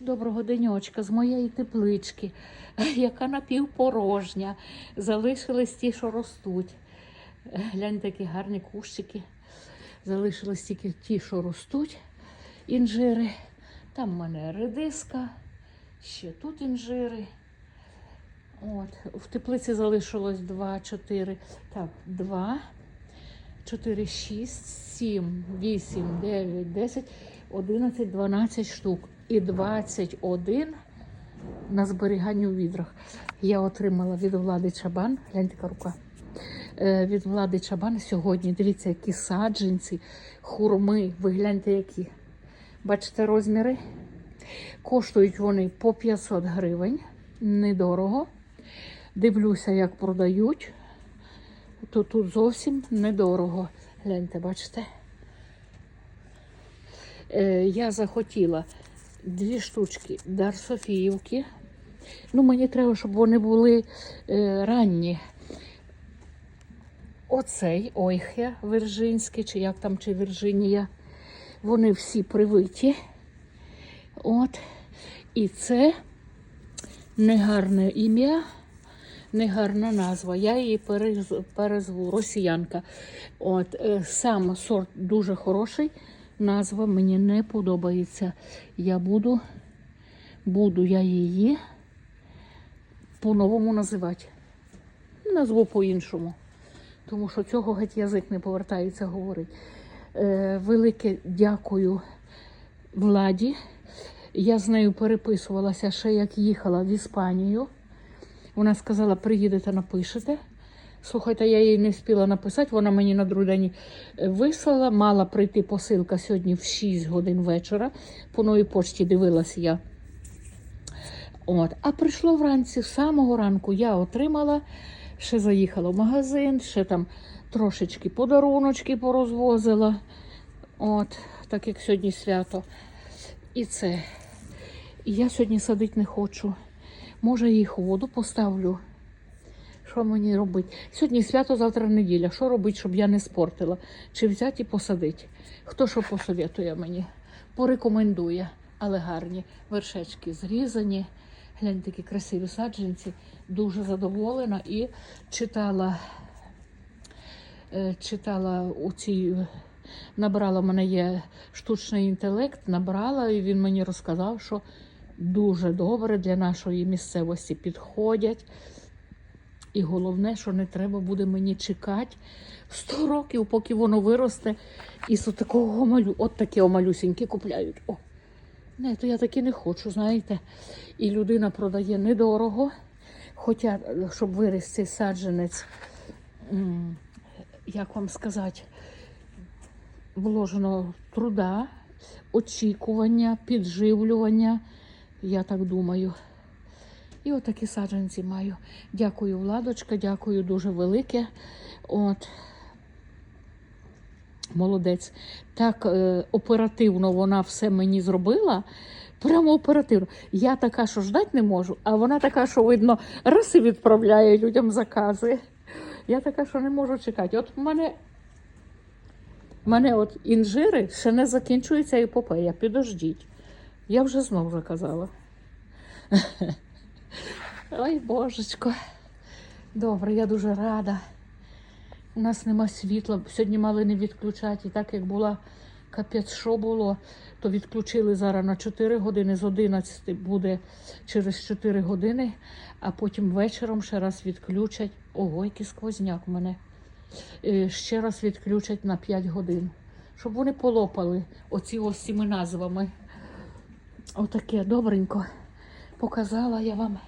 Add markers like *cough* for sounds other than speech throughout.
Доброго денечка з моєї теплички, *laughs* яка напівпорожня. Залишились ті, що ростуть. Гляньте, які гарні кущики. Залишились тільки ті, що ростуть, інжири. Там в мене редиска, ще тут інжири. От. В теплиці залишилось 2, 4. Так, 2, 4, 6, 7, 8, 9, 10, 11, 12 штук. І 21 на зберіганні у відрах. Я отримала від влади Чабан. Гляньте, яка рука. Е, Від влади Чабан сьогодні. Дивіться, які саджанці, хурми. Ви гляньте, які. Бачите розміри? Коштують вони по 500 гривень. Недорого. Дивлюся, як продають. То тут зовсім недорого. Гляньте, бачите? Е, я захотіла дві штучки Дар Софіївки. Ну, мені треба, щоб вони були е, ранні. Оцей Ойхе Виржинський, чи як там, чи Вірджинія. Вони всі привиті. От. І це негарне ім'я, негарна назва. Я її перезву Росіянка. От, е, сам сорт дуже хороший. Назва мені не подобається. Я буду, буду я її по-новому називати. Назву по-іншому. Тому що цього геть язик не повертається говорити. Е, велике дякую владі. Я з нею переписувалася ще як їхала в Іспанію. Вона сказала, приїдете, напишете. Слухайте, я їй не встигла написати, вона мені на другий день е, вислала. Мала прийти посилка сьогодні в 6 годин вечора. По новій почті дивилася я. От. А прийшло вранці, з самого ранку я отримала, ще заїхала в магазин, ще там трошечки подаруночки порозвозила. От, так як сьогодні свято. І це. І я сьогодні садити не хочу. Може, їх воду поставлю. Що мені робити? Сьогодні свято, завтра неділя. Що робити, щоб я не спортила? Чи взяти і посадити? Хто що посоветує мені? Порекомендує, але гарні. Вершечки зрізані. Гляньте, такі красиві саджанці. Дуже задоволена і читала, е, читала у цій. Набрала в мене є штучний інтелект, набрала, і він мені розказав, що дуже добре для нашої місцевості підходять. І головне, що не треба буде мені чекати 100 років, поки воно виросте. І з такого малю, от такі малюсінькі купляють. О, не, то я такі не хочу, знаєте. І людина продає недорого. Хоча, щоб виріс цей саджанець, як вам сказати, вложено труда, очікування, підживлювання, я так думаю. І отакі саджанці маю. Дякую, Владочка, дякую дуже велике. От. Молодець. Так е, оперативно вона все мені зробила. Прямо оперативно. Я така, що ждати не можу, а вона така, що, видно, раз і відправляє людям закази. Я така, що не можу чекати. От в мене, мене от інжири ще не закінчується епопея. Підождіть. Я вже знову вже казала. Ой, божечко. Добре, я дуже рада. У нас нема світла. Сьогодні мали не відключати. І так як була капець, що було, то відключили зараз на 4 години, з 11 буде через 4 години, а потім вечором ще раз відключать. Ого, який сквозняк у мене. Е, Ще раз відключать на 5 годин. Щоб вони полопали оці ось назвами. Отаке добренько. Показала я вам.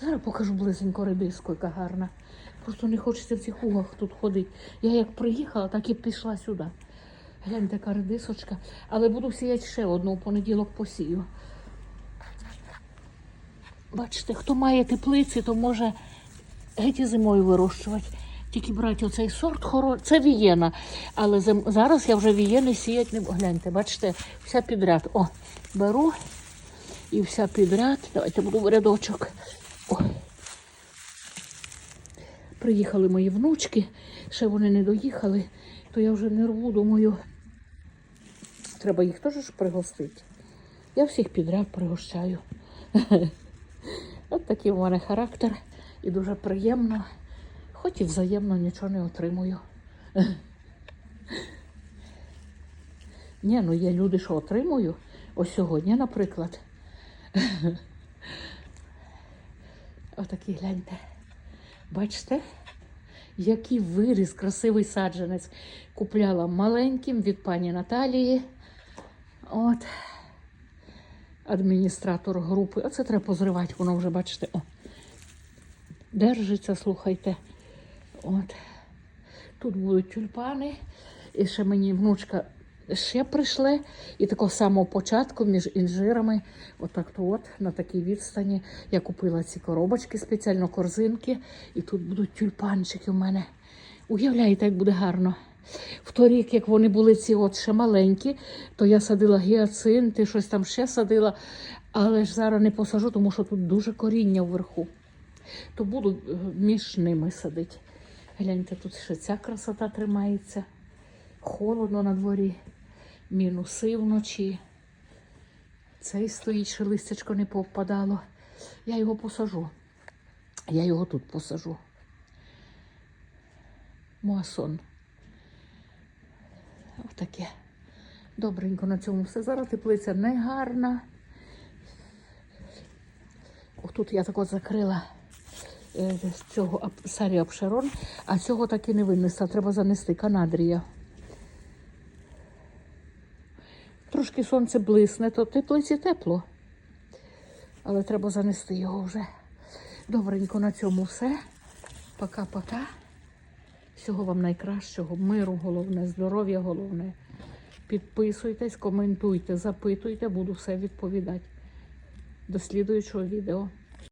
Зараз покажу близенько редиску, яка гарна. Просто не хочеться в цих угах тут ходити. Я як приїхала, так і пішла сюди. Гляньте, яка редисочка. Але буду сіяти ще одну в понеділок посію. Бачите, хто має теплиці, то може геть і зимою вирощувати. Тільки брати оцей сорт хоро... Це вієна. Але зараз я вже вієни сіяти не. Гляньте, бачите, вся підряд. О, беру і вся підряд. Давайте буду в рядочок. О. Приїхали мої внучки, ще вони не доїхали, то я вже не рву, думаю, треба їх теж пригостити. Я всіх підряд пригощаю. *laughs* От такий у мене характер і дуже приємно, хоч і взаємно нічого не отримую. Ні, ну є люди, що отримую. Ось сьогодні, наприклад. Отакий гляньте. Бачите, який виріс, красивий саджанець. Купляла маленьким від пані Наталії. От. Адміністратор групи. Оце треба позривати, воно вже, бачите, о. Держиться, слухайте. От. Тут будуть тюльпани. І ще мені внучка ще прийшли. І такого самого початку між інжирами, отак то от на такій відстані. Я купила ці коробочки, спеціально корзинки, і тут будуть тюльпанчики у мене. Уявляєте, як буде гарно. В той рік, як вони були ці от ще маленькі, то я садила гіацинти, щось там ще садила, але ж зараз не посажу, тому що тут дуже коріння вверху. То буду е, між ними садити. Гляньте, тут ще ця красота тримається. Холодно на дворі, мінуси вночі. Цей стоїть, ще листячко не повпадало. Я його посажу. Я його тут посажу. Муасон. Отаке. Добренько на цьому все. Зараз теплиця не гарна. Отут я так от закрила з цього сарі обширон, а цього так і не винесла. Треба занести канадрія. Трошки сонце блисне, то теплиці тепло. Але треба занести його вже. Добренько на цьому все. Пока-пока. Всього вам найкращого, миру головне, здоров'я головне. Підписуйтесь, коментуйте, запитуйте, буду все відповідати. До слідуючого відео.